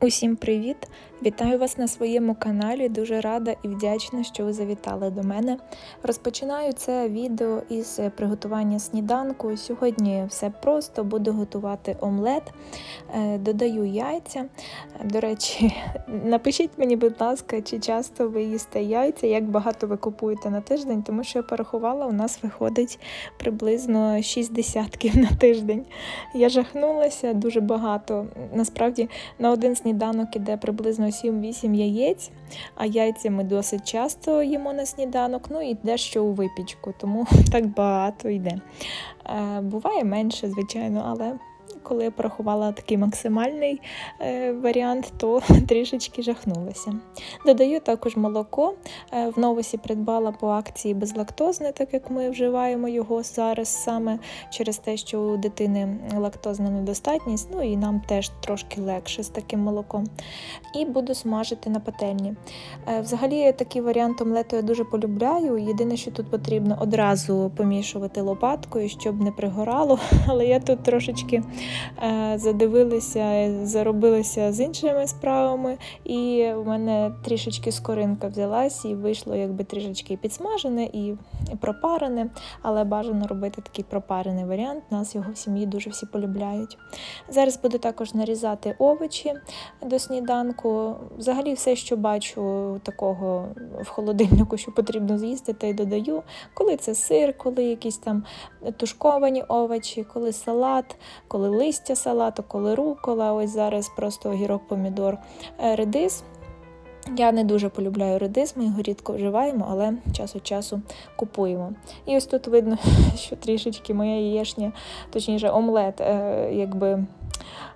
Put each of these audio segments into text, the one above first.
Усім привіт! Вітаю вас на своєму каналі. Дуже рада і вдячна, що ви завітали до мене. Розпочинаю це відео із приготування сніданку. Сьогодні все просто, буду готувати омлет, Е, додаю яйця. До речі, напишіть мені, будь ласка, чи часто ви їсте яйця, як багато ви купуєте на тиждень, тому що я порахувала, у нас виходить приблизно 6 десятків на тиждень. Я жахнулася дуже багато. Насправді на один сніданок іде приблизно 7-8 яєць, а яйця ми досить часто їмо на сніданок, ну і дещо у випічку, тому так багато йде. Е, Буває менше, звичайно, але коли я порахувала такий максимальний е, варіант, то трішечки жахнулася. Додаю також молоко. Е, в новосі придбала по акції безлактозне, так як ми вживаємо його зараз саме через те, що у дитини лактозна недостатність, ну і нам теж трошки легше з таким молоком. І буду смажити на пательні. Е, Взагалі, такий варіант омлету я дуже полюбляю. Єдине, що тут потрібно одразу помішувати лопаткою, щоб не пригорало. Але я тут трошечки е, задивилася, заробилася з іншими справами, і в мене трішечки скоринка взялась, і вийшло якби трішечки підсмажене, і пропарене, але бажано робити такий пропарений варіант. Нас його в сім'ї дуже всі полюбляють. Зараз буду також нарізати овочі до сніданку. Взагалі, все, що бачу такого в холодильнику, що потрібно з'їсти, та й додаю. Коли це сир, коли якісь там тушковані овочі, коли салат, коли листя салату, коли рукола. Ось зараз просто огірок, помідор, е, редис. Я не дуже полюбляю редис, ми його рідко вживаємо, але час від часу купуємо. І ось тут видно, що трішечки моя яєшня, точніше, омлет, е, якби.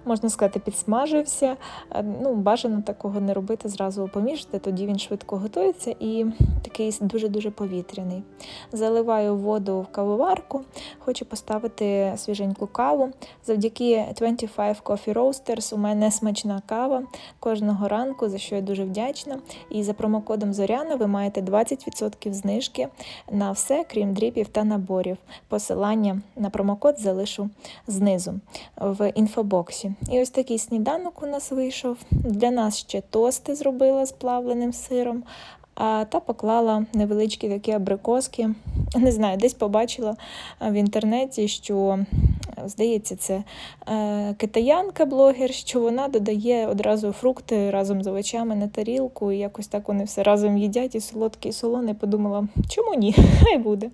Можна сказати, підсмажився. Е, Ну, бажано такого не робити, зразу помішати, тоді він швидко готується і такий дуже-дуже повітряний. Заливаю воду в кавоварку, хочу поставити свіженьку каву. Завдяки 25 Coffee Roasters у мене смачна кава кожного ранку, за що я дуже вдячна. І за промокодом Зоряна ви маєте 20% знижки на все, крім дріпів та наборів. Посилання на промокод залишу знизу в інфобоксі. І ось такий сніданок у нас вийшов. Для нас ще тости зробила з плавленим сиром. А, та поклала невеличкі такі абрикоски. Не знаю, десь побачила в інтернеті, що, здається, це е, китаянка блогер, що вона додає одразу фрукти разом з овочами на тарілку, і якось так вони все разом їдять, і солодке, і солоне. Подумала, чому ні? Хай буде.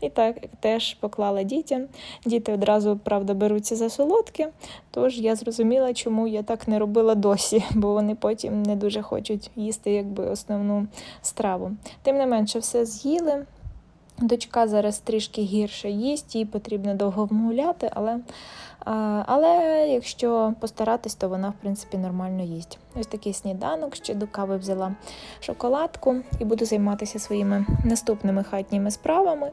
І так теж поклала дітям. Діти одразу, правда, беруться за солодке, тож я зрозуміла, чому я так не робила досі, бо вони потім не дуже хочуть їсти якби основну страву. Тим не менше, все з'їли. Дочка зараз трішки гірше їсть, їй потрібно довго вмовляти, але, але якщо постаратись, то вона, в принципі, нормально їсть. Ось такий сніданок, ще до кави взяла шоколадку і буду займатися своїми наступними хатніми справами.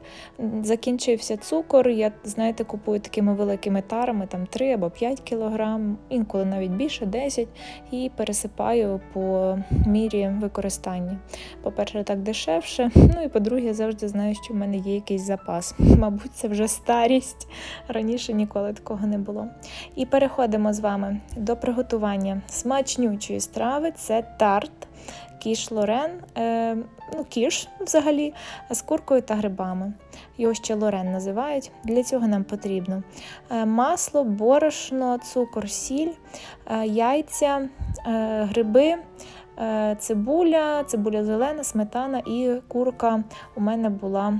Закінчився цукор. Я, знаєте, купую такими великими тарами, там 3 або 5 кілограм, інколи навіть більше 10, і пересипаю по мірі використання. По-перше, так дешевше. Ну і по-друге, я завжди знаю, що в мене є якийсь запас. Мабуть, це вже старість. Раніше ніколи такого не було. І переходимо з вами до приготування смачнючої страви. Це тарт. Кіш Лорен, е, ну кіш взагалі, з куркою та грибами. Його ще Лорен називають. Для цього нам потрібно е, масло, борошно, цукор, сіль, е, яйця, е, гриби, цибуля, цибуля зелена, сметана і курка у мене була.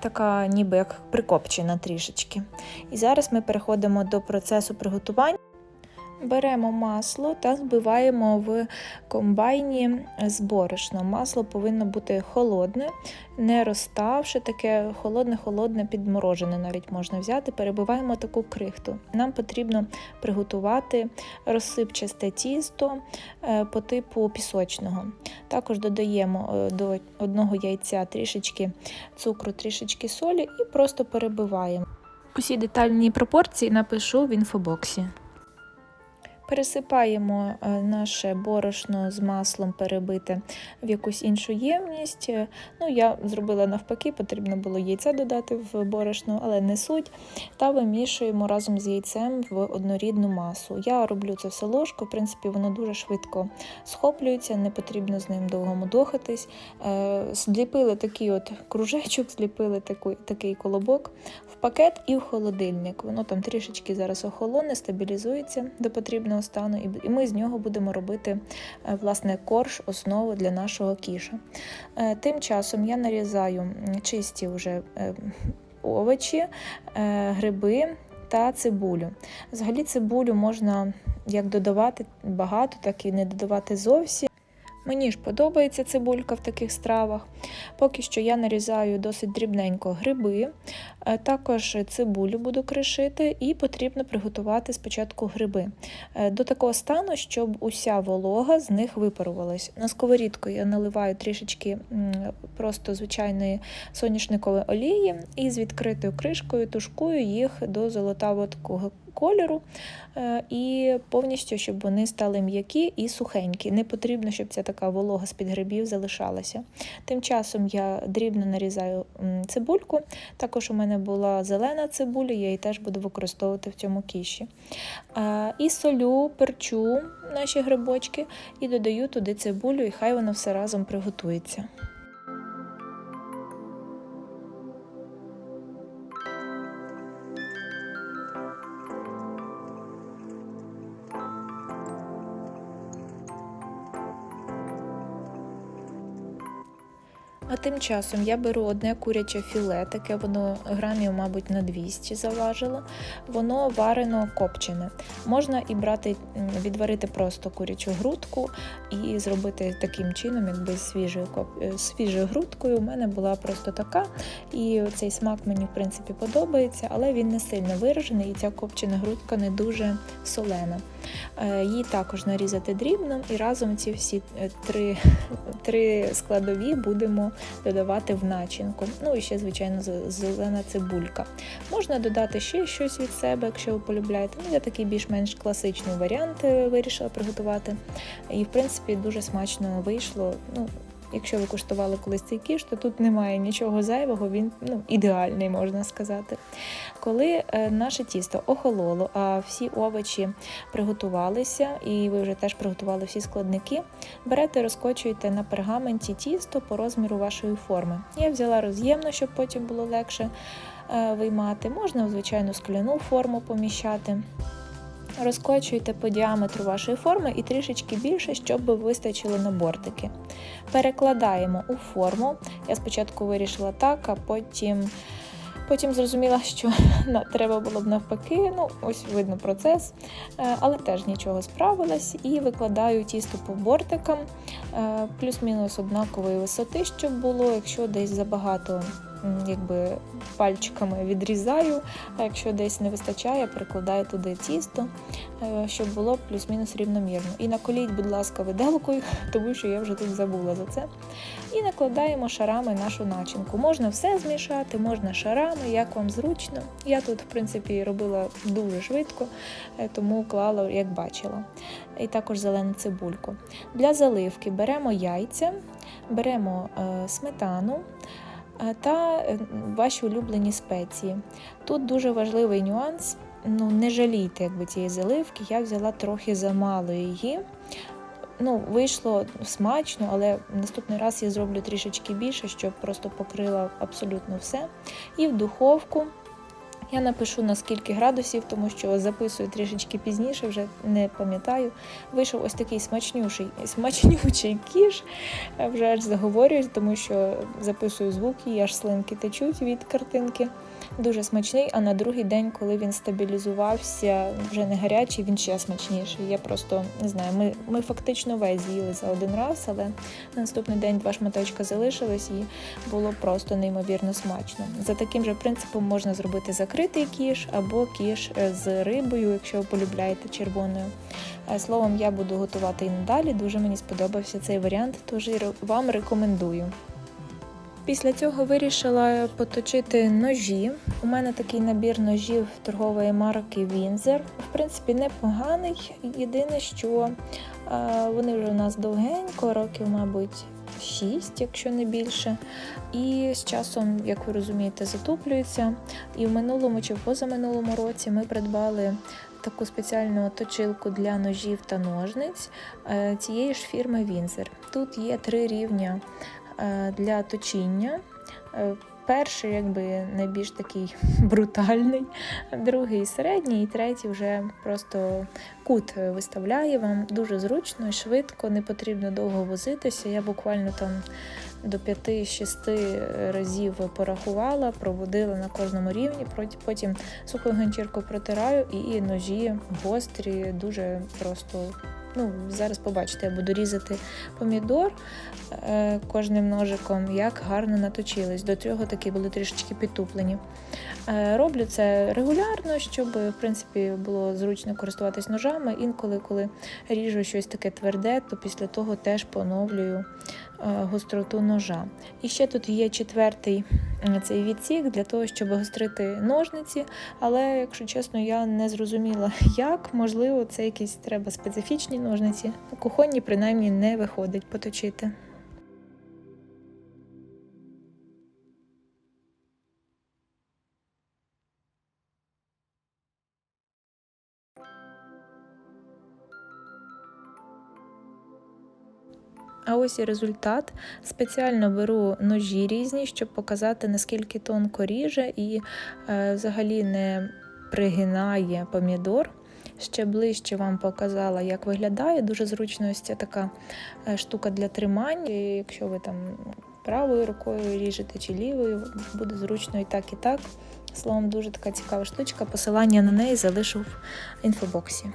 Така ніби як прикопчена трішечки. І зараз ми переходимо до процесу приготування. Беремо масло та збиваємо в комбайні з борошном. Масло повинно бути холодне, не розставши, таке холодне-холодне, підморожене навіть можна взяти. Перебиваємо таку крихту. Нам потрібно приготувати розсипчасте тісто е, по типу пісочного. Також додаємо е, до одного яйця трішечки цукру, трішечки солі і просто перебиваємо. Усі детальні пропорції напишу в інфобоксі. Пересипаємо е, наше борошно з маслом перебите в якусь іншу ємність. Е, Ну, я зробила навпаки, потрібно було яйце додати в борошно, але не суть. Та вимішуємо разом з яйцем в однорідну масу. Я роблю це все ложкою, в принципі, воно дуже швидко схоплюється, не потрібно з ним довго мудохатись. Е, Зліпили такий от кружечок, зліпили таку, такий колобок в пакет і в холодильник. Воно там трішечки зараз охолоне, стабілізується до потрібного стану, і ми з нього будемо робити е, власне корж, основу для нашого кіша. Е, Тим часом я нарізаю чисті вже е, овочі, гриби та цибулю. Взагалі цибулю можна як додавати багато, так і не додавати зовсім. Мені ж подобається цибулька в таких стравах. Поки що я нарізаю досить дрібненько гриби, е, також цибулю буду кришити, і потрібно приготувати спочатку гриби е, до такого стану, щоб уся волога з них випарувалась. На сковорідку я наливаю трішечки просто звичайної соняшникової олії і з відкритою кришкою тушкую їх до золотавого такого кольору е, і повністю, щоб вони стали м'які і сухенькі. Не потрібно, щоб ця така волога з-під грибів залишалася. Тим часом я дрібно нарізаю цибульку. Також у мене була зелена цибуля, я її теж буду використовувати в цьому кіші. Е, І солю, перчу наші грибочки і додаю туди цибулю, і хай воно все разом приготується. А тим часом я беру одне куряче філе, таке воно грамів, мабуть, на 200 заважило. Воно варено копчене. Можна і брати, відварити просто курячу грудку і зробити таким чином, якби свіжою, е, свіжою грудкою. У мене була просто така. І цей смак мені, в принципі, подобається, але він не сильно виражений, і ця копчена грудка не дуже солена. Е, Її також нарізати дрібно, і разом ці всі е, три, три складові будемо додавати в начинку. Ну і ще, звичайно, зелена цибулька. Можна додати ще щось від себе, якщо ви полюбляєте. Ну, я такий більш-менш класичний варіант е, вирішила приготувати. І, в принципі, дуже смачно вийшло. Ну, Якщо ви куштували колись цей кіш, то тут немає нічого зайвого, він ну, ідеальний, можна сказати. Коли е, наше тісто охололо, а всі овочі приготувалися, і ви вже теж приготували всі складники, берете, розкочуєте на пергаменті тісто по розміру вашої форми. Я взяла роз'ємно, щоб потім було легше е, виймати. Можна в звичайну скляну форму поміщати. Розкочуйте по діаметру вашої форми і трішечки більше, щоб вистачило на бортики. Перекладаємо у форму. Я спочатку вирішила так, а потім, потім зрозуміла, що треба було б навпаки. Ну, ось видно процес, Е, але теж нічого справилась. І викладаю тісто по бортикам, е, плюс-мінус однакової висоти, щоб було, якщо десь забагато. Якби пальчиками відрізаю, а якщо десь не вистачає, прикладаю туди тісто, е, щоб було плюс-мінус рівномірно. І наколіть, будь ласка, виделкою, тому що я вже тут забула за це. І накладаємо шарами нашу начинку. Можна все змішати, можна шарами, як вам зручно. Я тут, в принципі, робила дуже швидко, е, тому клала, як бачила. І також зелену цибульку. Для заливки беремо яйця, беремо е, сметану. Е, Та е, ваші улюблені спеції. Тут дуже важливий нюанс. Ну, не жалійте якби, цієї заливки. Я взяла трохи замало її. Ну, вийшло смачно, але наступний раз я зроблю трішечки більше, щоб просто покрила абсолютно все. І в духовку я напишу на скільки градусів, тому що записую трішечки пізніше, вже не пам'ятаю. Вийшов ось такий смачнючий, смачнючий кіш. Вже аж заговорююсь, тому що записую звуки, і аж слинки течуть від картинки. Дуже смачний, а на другий день, коли він стабілізувався, вже не гарячий, він ще смачніший. Я просто не знаю, ми, ми фактично весь з'їли за один раз, але на наступний день два шматочка залишились і було просто неймовірно смачно. За таким же принципом можна зробити закритий кіш або кіш е, з рибою, якщо ви полюбляєте червоною. Е, Словом, я буду готувати і надалі. Дуже мені сподобався цей варіант, тож вам рекомендую. Після цього вирішила поточити ножі. У мене такий набір ножів торгової марки Вінзер. В принципі, непоганий. Єдине, що е, вони вже у нас довгенько, років, мабуть, 6, якщо не більше. І з часом, як ви розумієте, затоплюється. І в минулому чи в позаминулому році ми придбали таку спеціальну точилку для ножів та ножниць е, цієї ж фірми Вінзер. Тут є три рівня е, для точіння. Перший, якби найбільш такий брутальний, другий середній, і третій вже просто кут виставляє вам дуже зручно швидко, не потрібно довго возитися. Я буквально там до 5-6 разів порахувала, проводила на кожному рівні. Потім сухою ганчіркою протираю і ножі гострі, дуже просто. Ну, зараз побачите, я буду різати помідор е, кожним ножиком, як гарно наточились. До цього такі були трішечки підтуплені. Е, роблю це регулярно, щоб в принципі було зручно користуватись ножами. Інколи, коли ріжу щось таке тверде, то після того теж поновлюю гостроту ножа. І ще тут є четвертий цей відсік для того, щоб гострити ножниці. Але, якщо чесно, я не зрозуміла, як можливо, це якісь треба специфічні ножниці. Кухонні принаймні не виходить поточити. А ось і результат. Спеціально беру ножі різні, щоб показати, наскільки тонко ріже і е, взагалі не пригинає помідор. Ще ближче вам показала, як виглядає. Дуже зручно ось ця така е, штука для тримання. І якщо ви там правою рукою ріжете чи лівою, буде зручно і так, і так. Словом, дуже така цікава штучка. Посилання на неї залишу в інфобоксі.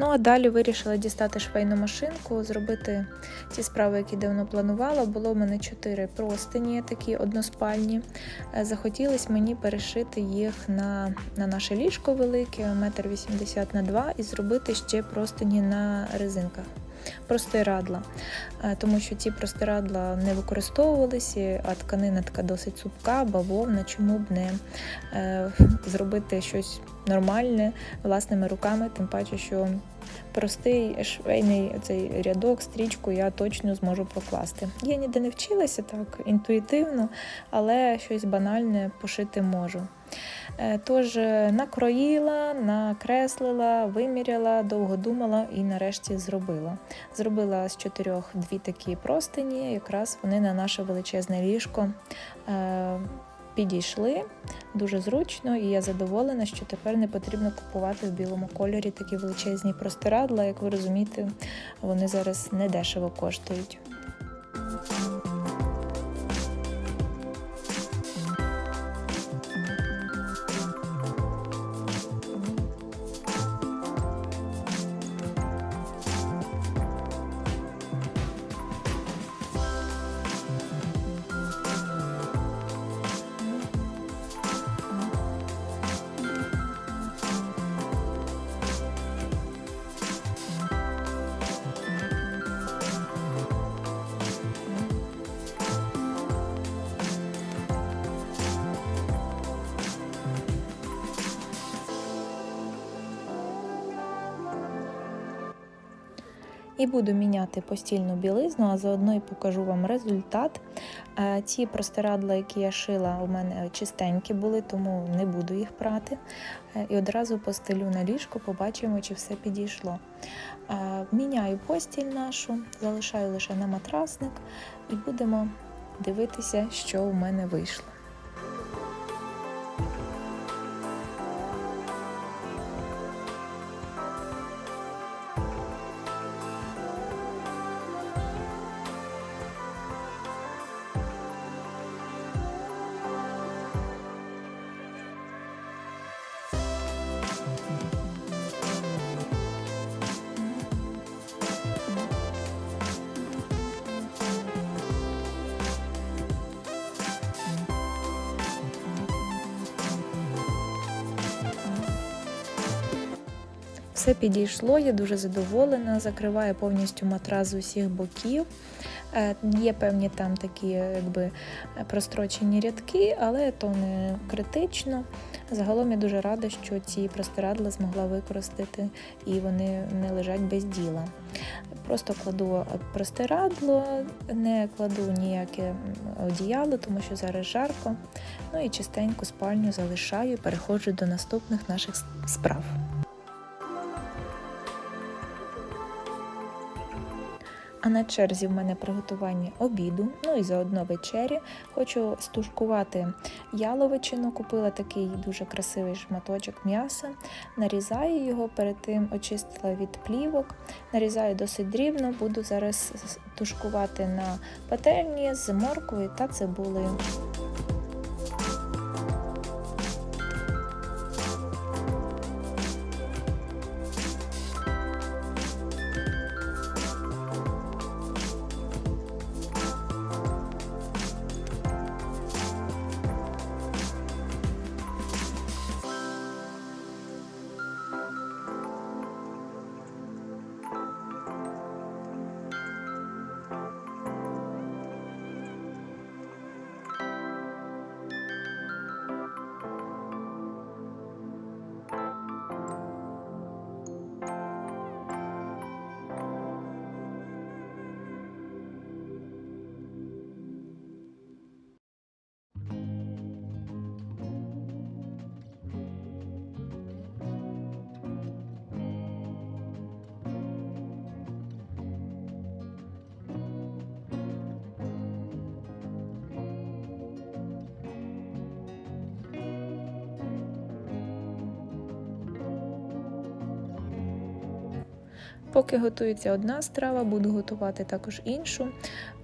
Ну а далі вирішила дістати швейну машинку, зробити ті справи, які давно планувала. Було в мене чотири простині, такі односпальні. Е, Захотілось мені перешити їх на, на наше ліжко велике, метр вісімдесят на 2, і зробити ще простині на резинках. Простирадла, Е, тому що ці простирадла не використовувалися, а тканина така досить цупка, бавовна, чому б не е, зробити щось нормальне власними руками, тим паче, що простий швейний цей рядок, стрічку я точно зможу прокласти. Я ніде не вчилася так інтуїтивно, але щось банальне пошити можу. Е, Тож е, накроїла, накреслила, виміряла, довго думала і нарешті зробила. Зробила з чотирьох дві такі простині, якраз вони на наше величезне ліжко е, підійшли дуже зручно, і я задоволена, що тепер не потрібно купувати в білому кольорі такі величезні простирадла. Як ви розумієте, вони зараз недешево коштують. І буду міняти постільну білизну, а заодно і покажу вам результат. Е, Ці простирадла, які я шила, у мене чистенькі були, тому не буду їх прати. Е, І одразу постелю на ліжко, побачимо, чи все підійшло. Е, Міняю постіль нашу, залишаю лише на матрасник і будемо дивитися, що у мене вийшло. Все підійшло, я дуже задоволена, закриває повністю матрас з усіх боків. Е, Є певні там такі якби прострочені рядки, але то не критично. Загалом я дуже рада, що ці простирадла змогла використати і вони не лежать без діла. Просто кладу простирадло, не кладу ніяке одіяло, тому що зараз жарко. Ну і чистеньку спальню залишаю і переходжу до наступних наших справ. А на черзі в мене приготування обіду, ну і заодно вечері. Хочу стушкувати яловичину. Купила такий дуже красивий шматочок м'яса, нарізаю його, перед тим очистила від плівок, нарізаю досить дрібно, буду зараз тушкувати на пательні з морквою та цибулею. Поки готується одна страва, буду готувати також іншу.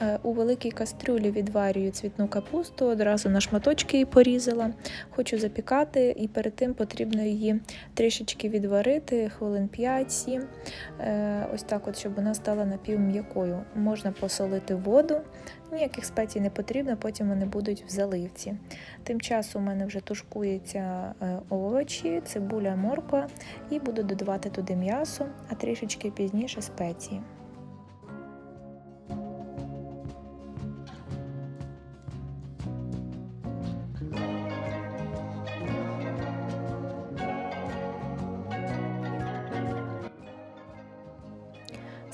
Е, У великій кастрюлі відварюю цвітну капусту, одразу на шматочки її порізала. Хочу запікати, і перед тим потрібно її трішечки відварити, хвилин 5-7. Е, Ось так, от, щоб вона стала напівм'якою. Можна посолити воду, ніяких спецій не потрібно, потім вони будуть в заливці. Тим часом у мене вже тушкуються е, овочі, цибуля, морква, і буду додавати туди м'ясо, а трішечки пізніше спеції.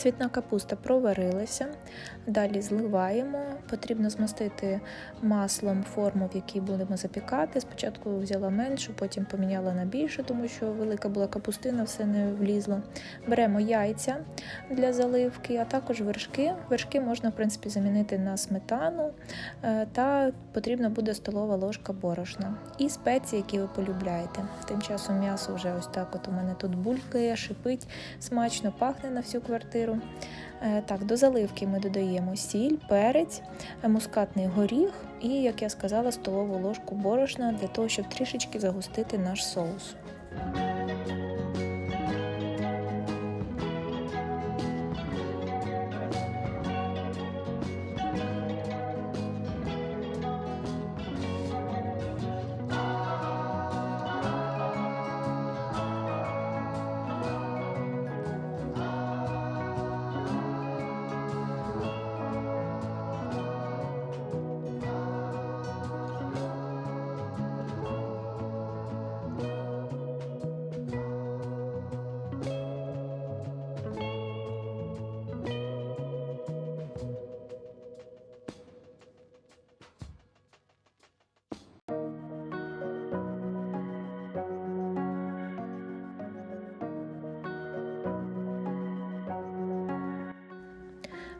Цвітна капуста проварилася, далі зливаємо. Потрібно змастити маслом форму, в якій будемо запікати. Спочатку взяла меншу, потім поміняла на більшу, тому що велика була капустина, все не влізло. Беремо яйця для заливки, а також вершки. Вершки можна, в принципі, замінити на сметану, е, та потрібна буде столова ложка борошна. І спеції, які ви полюбляєте. Тим часом м'ясо вже ось так от у мене тут булькає, шипить, смачно пахне на всю квартиру. Е, Так, до заливки ми додаємо сіль, перець, е, мускатний горіх і, як я сказала, столову ложку борошна для того, щоб трішечки загустити наш соус.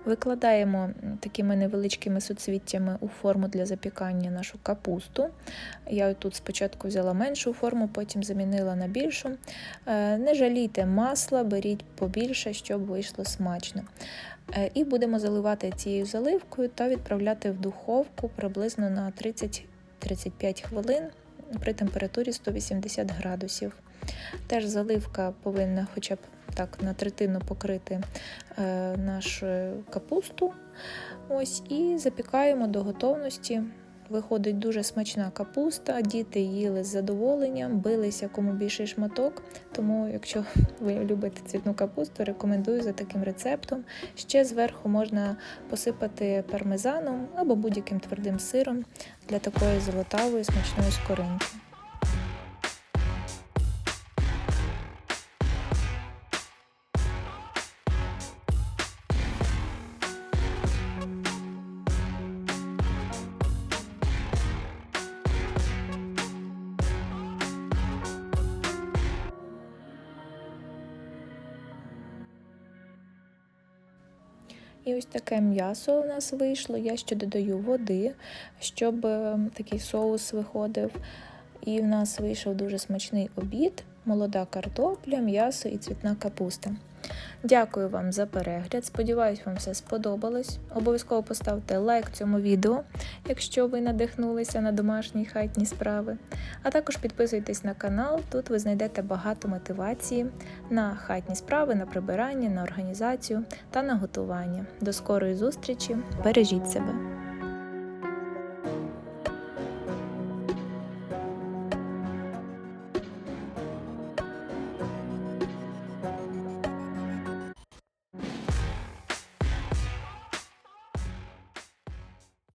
Викладаємо такими невеличкими суцвіттями у форму для запікання нашу капусту. Я тут спочатку взяла меншу форму, потім замінила на більшу. Е, Не жалійте масла, беріть побільше, щоб вийшло смачно. Е, І будемо заливати цією заливкою та відправляти в духовку приблизно на 30-35 хвилин при температурі 180 градусів. Теж заливка повинна хоча б так на третину покрити е, нашу капусту. Ось, І запікаємо до готовності виходить дуже смачна капуста. Діти їли з задоволенням, билися кому більший шматок. Тому, якщо ви любите цвітну капусту, рекомендую за таким рецептом. Ще зверху можна посипати пармезаном або будь-яким твердим сиром для такої золотавої смачної скоринки. Ось таке м'ясо у нас вийшло. Я ще додаю води, щоб е, такий соус виходив. І в нас вийшов дуже смачний обід, молода картопля, м'ясо і цвітна капуста. Дякую вам за перегляд. Сподіваюсь, вам все сподобалось. Обов'язково поставте лайк цьому відео, якщо ви надихнулися на домашні хатні справи. А також підписуйтесь на канал, тут ви знайдете багато мотивації на хатні справи, на прибирання, на організацію та на готування. До скорої зустрічі! Бережіть себе!